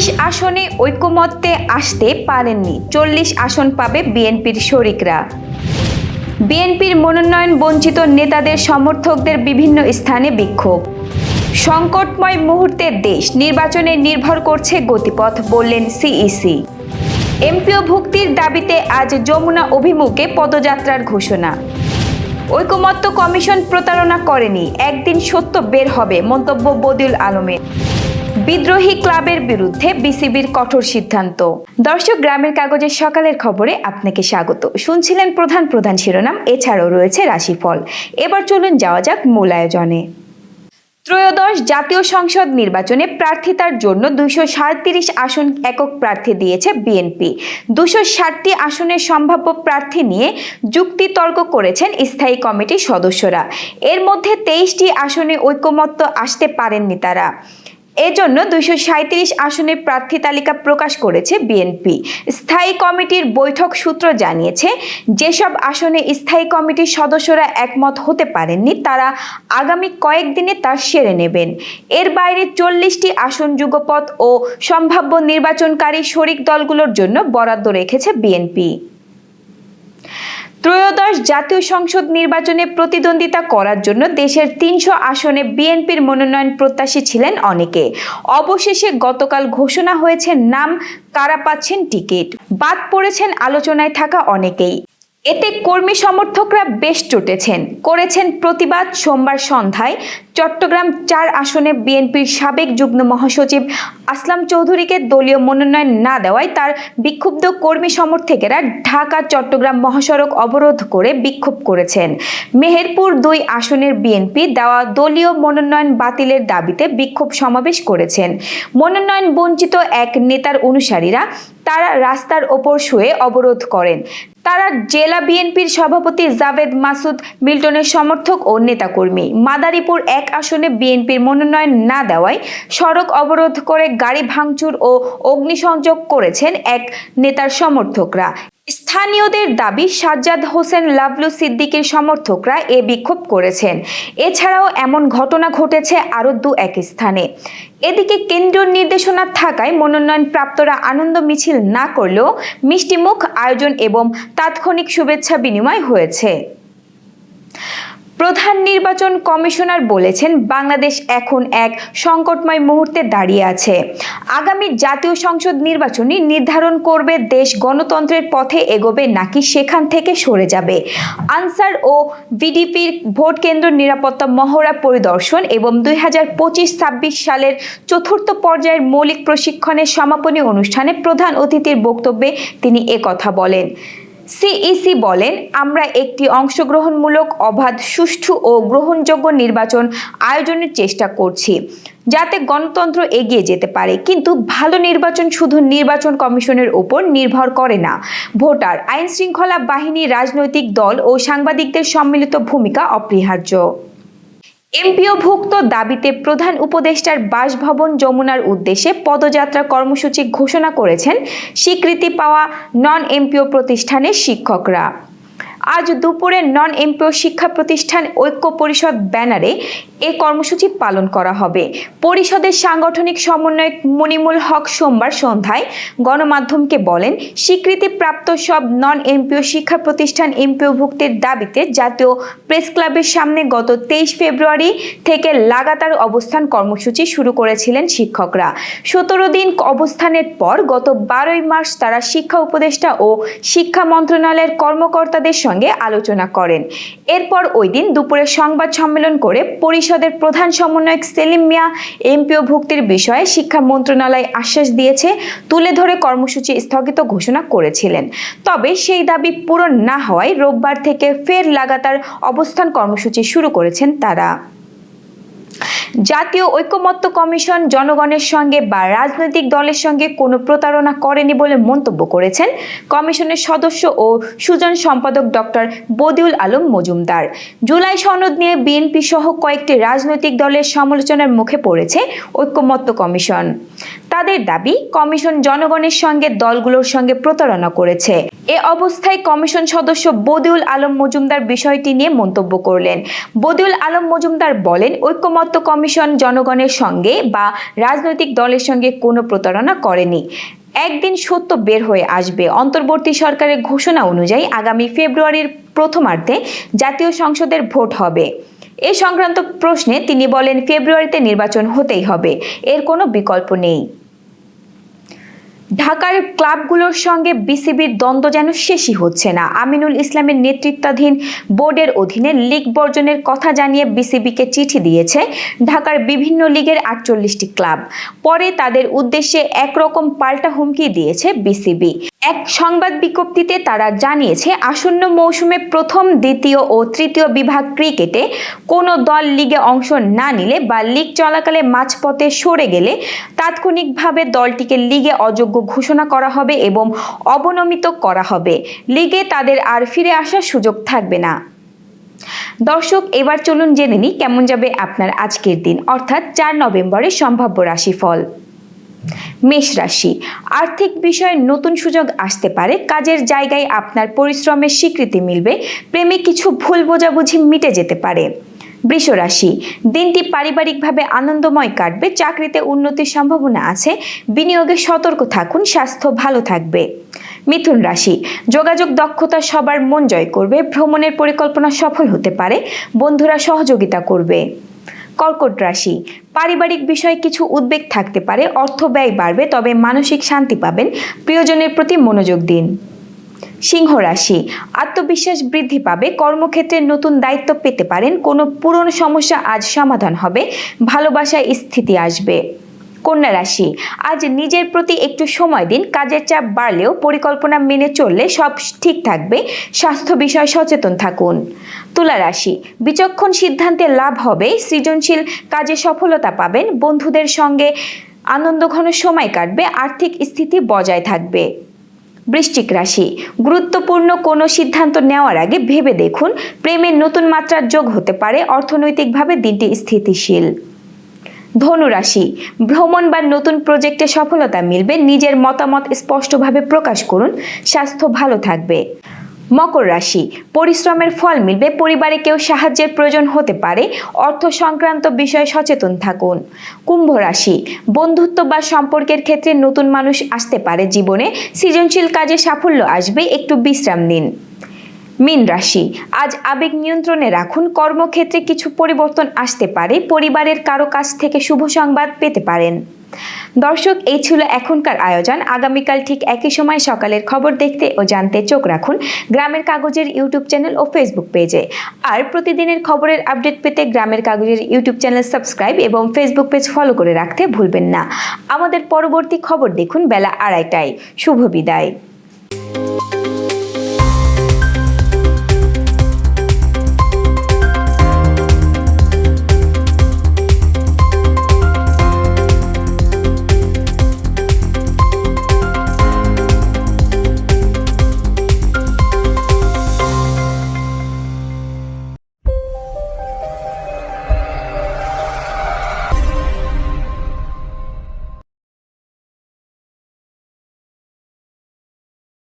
তেইশ আসনে ঐক্যমত্যে আসতে পারেননি। চল্লিশ আসন পাবে বিএনপির শরিকরা। বিএনপির মনোনয়ন বঞ্চিত নেতাদের সমর্থকদের বিভিন্ন স্থানে বিক্ষোভ। সংকটময় মুহূর্তের দেশ নির্বাচনে নির্ভর করছে গতিপথ, বললেন সিইসি। এমপিও ভুক্তির দাবিতে আজ যমুনা অভিমুখে পদযাত্রার ঘোষণা। ঐকমত্য কমিশন প্রতারণা করেনি। একদিন সত্য বের হবে, মন্তব্য বদিউল আলমের। বিদ্রোহী ক্লাবের বিরুদ্ধে বিসিবির কঠোর সিদ্ধান্ত। দর্শক, গ্রামের কাগজের সকালের খবরে আপনাকে স্বাগত। শুনছিলেন প্রধান প্রধান শিরোনাম, এছাড়াও রয়েছে রাশিফল। এবার চলুন যাওয়া যাক মূল আয়োজনে। ত্রয়োদশ জাতীয় সংসদ নির্বাচনে প্রার্থিতার জন্য দুশো সাঁত্রিশ আসন একক প্রার্থী দিয়েছে বিএনপি। দুশো ষাটটি আসনের সম্ভাব্য প্রার্থী নিয়ে যুক্তিতর্ক করেছেন স্থায়ী কমিটির সদস্যরা। এর মধ্যে তেইশটি আসনে ঐকমত্য আসতে পারেননি তারা। এজন্য দুইশো সাঁত্রিশ আসনের প্রার্থী তালিকা প্রকাশ করেছে বিএনপি স্থায়ী কমিটির বৈঠক সূত্র জানিয়েছে, যেসব আসনে স্থায়ী কমিটির সদস্যরা একমত হতে পারেননি, তারা আগামী কয়েকদিনে তা সেরে নেবেন। এর বাইরে চল্লিশটি আসন যুগপথ ও সম্ভাব্য নির্বাচনকারী শরিক দলগুলোর জন্য বরাদ্দ রেখেছে বিএনপি ত্রয়োদশ জাতীয় সংসদ নির্বাচনে প্রতিদ্বন্দ্বিতা করার জন্য দেশের তিনশো আসনে বিএনপির মনোনয়ন প্রত্যাশী ছিলেন অনেকে। অবশেষে গতকাল ঘোষণা হয়েছে নাম কারা পাচ্ছেন টিকিট। বাদ পড়েছেন আলোচনায় থাকা অনেকেই। এতে কর্মী সমর্থকরা বেশ চটেছেন করেছেন প্রতিবাদ সোমবার সন্ধ্যায়। চট্টগ্রাম চার আসনে বিএনপির সাবেক যুগ্ম মহাসচিব আসলাম চৌধুরীকে দলীয় মনোনয়ন না দেওয়ায় তার বিক্ষুব্ধ কর্মী সমর্থকেরা ঢাকা চট্টগ্রাম মহাসড়ক অবরোধ করে বিক্ষোভ করেছেন। মেহেরপুর দুই আসনের বিএনপি দেওয়া দলীয় মনোনয়ন বাতিলের দাবিতে বিক্ষোভ সমাবেশ করেছেন। মনোনয়ন বঞ্চিত এক নেতার অনুসারীরা তারা রাস্তার ওপর শুয়ে অবরোধ করেন। তারা জেলা বিএনপির সভাপতি জাভেদ মাসুদ, মিল্টনের সমর্থক ও নেতাকর্মী। মাদারীপুর এক আসনে বিএনপির মনোনয়ন না দেওয়ায় সড়ক অবরোধ করে গাড়ি ভাঙচুর ও অগ্নিসংযোগ করেছেন এক নেতার সমর্থকরা। স্থানীয়দের দাবি সাজ্জাদ হোসেন লাভলু সিদ্দিকের সমর্থকরা এ বিক্ষোভ করেছেন। এছাড়াও এমন ঘটনা ঘটেছে আরও দু এক স্থানে। এদিকে কেন্দ্রীয় নির্দেশনা থাকায় মনোনয়ন প্রাপ্তরা আনন্দ মিছিল না করলেও মিষ্টিমুখ আয়োজন এবং তাৎক্ষণিক শুভেচ্ছা বিনিময় হয়েছে। প্রধান নির্বাচন কমিশনার বলেছেন, বাংলাদেশ এখন এক সংকটময় মুহূর্তে দাঁড়িয়ে আছে। আগামী জাতীয় সংসদ নির্বাচনই নির্ধারণ করবে দেশ গণতন্ত্রের পথে এগোবে নাকি সেখান থেকে সরে যাবে। আনসার ও ভিডিপির ভোট কেন্দ্র নিরাপত্তা মহড়া পরিদর্শন এবং দুই হাজার পঁচিশ ছাব্বিশ সালের চতুর্থ পর্যায়ের মৌলিক প্রশিক্ষণের সমাপনী অনুষ্ঠানে প্রধান অতিথির বক্তব্যে তিনি একথা বলেন। সিইসি বলেন, আমরা একটি অংশগ্রহণমূলক, অবাধ, সুষ্ঠু ও গ্রহণযোগ্য নির্বাচন আয়োজনের চেষ্টা করছি। যাতে গণতন্ত্র এগিয়ে যেতে পারে, কিন্তু ভালো নির্বাচন শুধু নির্বাচন কমিশনের উপর নির্ভর করে না। ভোটার আইন শৃঙ্খলা বাহিনী, রাজনৈতিক দল ও সাংবাদিকদের সম্মিলিত ভূমিকা অপরিহার্য। এমপিওভুক্ত দাবিতে প্রধান উপদেষ্টার বাসভবন যমুনার উদ্দেশ্যে পদযাত্রা কর্মসূচি ঘোষণা করেছেন স্বীকৃতি পাওয়া নন এমপিও প্রতিষ্ঠানের শিক্ষকরা। আজ দুপুরে নন এমপিও শিক্ষা প্রতিষ্ঠান ঐক্য পরিষদ ব্যানারে এ কর্মসূচি পালন করা হবে। পরিষদের সাংগঠনিক সমন্বয়ক মনিমুল হক সোমবার সন্ধ্যায় গণমাধ্যমকে বলেন, স্বীকৃতিপ্রাপ্ত সব নন এমপিও শিক্ষা প্রতিষ্ঠান এমপিওভুক্তির দাবিতে জাতীয় প্রেস ক্লাবের সামনে গত তেইশ ফেব্রুয়ারি থেকে লাগাতার অবস্থান কর্মসূচি শুরু করেছিলেন শিক্ষকরা। সতেরো দিন অবস্থানের পর গত বারোই মার্চ তারা শিক্ষা উপদেষ্টা ও শিক্ষা মন্ত্রণালয়ের কর্মকর্তাদের সঙ্গে আলোচনা করেন। এরপর ওই দিন দুপুরে সংবাদ সম্মেলন করে পরিষদের প্রধান সমন্বয়ক সেলিম মিয়া এমপিও ভুক্তির বিষয়ে শিক্ষা মন্ত্রণালয় আশ্বাস দিয়েছে, তুলে ধরে কর্মসূচি স্থগিত ঘোষণা করেছিলেন। তবে সেই দাবি পূরণ না হওয়ায় রোববার থেকে ফের লাগাতার অবস্থান কর্মসূচি শুরু করেছেন তারা। জাতীয় ঐকমত্য কমিশন জনগণের সঙ্গে বা রাজনৈতিক দলের সঙ্গে কোনো প্রতারণা করেনি বলে মন্তব্য করেছেন কমিশনের সদস্য ও সুজন সম্পাদক ডক্টর বদিউল আলম মজুমদার। জুলাই সনদ নিয়ে বিএনপি সহ কয়েকটি রাজনৈতিক দলের সমালোচনার মুখে পড়েছে ঐকমত্য কমিশন। তাদের দাবি, কমিশন জনগণের সঙ্গে দলগুলোর সঙ্গে প্রতারণা করেছে। এ অবস্থায় কমিশন সদস্য বদিউল আলম মজুমদার বিষয়টি নিয়ে মন্তব্য করলেন। বদিউল আলম মজুমদার বলেন ঐক্যমত্য ঐক্যমত্য কমিশন জনগণের সঙ্গে বা রাজনৈতিক দলের সঙ্গে কোনো প্রতারণা করেনি। একদিন সত্য বের হয়ে আসবে। অন্তর্বর্তী সরকারের ঘোষণা অনুযায়ী আগামী ফেব্রুয়ারির প্রথমার্ধে জাতীয় সংসদের ভোট হবে। এ সংক্রান্ত প্রশ্নে তিনি বলেন, ফেব্রুয়ারিতে নির্বাচন হতেই হবে। এর কোনো বিকল্প নেই। ঢাকার ক্লাবগুলোর সঙ্গে বিসিবির দ্বন্দ্ব যেন শেষই হচ্ছে না। আমিনুল ইসলামের নেতৃত্বাধীন বোর্ডের অধীনে লিগ বর্জনের কথা জানিয়ে বিসিবিকে চিঠি দিয়েছে ঢাকার বিভিন্ন লিগের আটচল্লিশটি ক্লাব। পরে তাদের উদ্দেশ্যে একরকম পাল্টা হুমকি দিয়েছে বিসিবি। এক সংবাদ বিজ্ঞপ্তিতে তারা জানিয়েছে, আসন্ন মৌসুমে প্রথম, দ্বিতীয় ও তৃতীয় বিভাগ ক্রিকেটে কোনো দল লিগে অংশ না নিলে বা লিগ চলাকালে মাঝপথে সরে গেলে তাৎক্ষণিকভাবে দলটিকে লিগে অযোগ্য ঘোষণা করা হবে এবং অবনমিত করা হবে। লিগে তাদের আর ফিরে আসার সুযোগ থাকবে না। দর্শক, এবার চলুন জেনে নিই কেমন যাবে আপনার আজকের দিন। অর্থাৎ চার নভেম্বরের সম্ভাব্য রাশিফল। মেষ রাশি। আর্থিক বিষয়ে নতুন সুযোগ আসতে পারে, কাজের জায়গায় আপনার পরিশ্রমের স্বীকৃতি মিলবে, প্রেমে কিছু ভুল বোঝাবুঝি মিটে যেতে পারে। বৃষ রাশি, দিনটি পারিবারিকভাবে আনন্দময় কাটবে, চাকরিতে উন্নতির সম্ভাবনা আছে, বিনিয়োগে সতর্ক থাকুন, স্বাস্থ্য ভালো থাকবে। মিথুন রাশি, যোগাযোগ দক্ষতা সবার মন জয় করবে, ভ্রমণের পরিকল্পনা সফল হতে পারে, বন্ধুরা সহযোগিতা করবে। কর্কট রাশি। পারিবারিক বিষয়ে কিছু উদ্বেগ থাকতে পারে, অর্থ ব্যয় বাড়বে, তবে মানসিক শান্তি পাবেন। প্রিয়জনের প্রতি মনোযোগ দিন। সিংহ রাশি, আত্মবিশ্বাস বৃদ্ধি পাবে, কর্মক্ষেত্রে নতুন দায়িত্ব পেতে পারেন, কোনো পুরনো সমস্যা আজ সমাধান হবে, ভালোবাসায় স্থিতি আসবে। কন্যা রাশি। আজ নিজের প্রতি একটু সময় দিন, কাজের চাপ বাড়লেও পরিকল্পনা মেনে চললে সব ঠিক থাকবে, স্বাস্থ্য বিষয়ে সচেতন থাকুন। তুলা রাশি, বিচক্ষণ সিদ্ধান্তে লাভ হবে, সৃজনশীল কাজে সফলতা পাবেন, বন্ধুদের সঙ্গে আনন্দঘন সময় কাটবে, আর্থিক স্থিতি বজায় থাকবে। বৃশ্চিক রাশি, গুরুত্বপূর্ণ কোনো সিদ্ধান্ত নেওয়ার আগে ভেবে দেখুন, প্রেমের নতুন মাত্রার যোগ হতে পারে, অর্থনৈতিকভাবে দিনটি স্থিতিশীল। ধনু রাশি, ভ্রমণ বা নতুন প্রজেক্টে সফলতা মিলবে, নিজের মতামত স্পষ্টভাবে প্রকাশ করুন, স্বাস্থ্য ভালো থাকবে। মকর রাশি, পরিশ্রমের ফল মিলবে, পরিবারে কেউ সাহায্যের প্রয়োজন হতে পারে, অর্থ সংক্রান্ত বিষয়ে সচেতন থাকুন। কুম্ভ রাশি, বন্ধুত্ব বা সম্পর্কের ক্ষেত্রে নতুন মানুষ আসতে পারে জীবনে, সৃজনশীল কাজে সাফল্য আসবে, একটু বিশ্রাম দিন মীন রাশি। আজ আবেগ নিয়ন্ত্রণে রাখুন। কর্মক্ষেত্রে কিছু পরিবর্তন আসতে পারে। পরিবারের কারও কাছ থেকে শুভ সংবাদ পেতে পারেন। দর্শক, এই ছিল এখনকার আয়োজন। আগামীকাল ঠিক একই সময় সকালের খবর দেখতে ও জানতে চোখ রাখুন গ্রামের কাগজের ইউটিউব চ্যানেল ও ফেসবুক পেজে। আর প্রতিদিনের খবরের আপডেট পেতে গ্রামের কাগজের ইউটিউব চ্যানেল সাবস্ক্রাইব এবং ফেসবুক পেজ ফলো করে রাখতে ভুলবেন না। আমাদের পরবর্তী খবর দেখুন বেলা আড়াইটায়। শুভ বিদায়।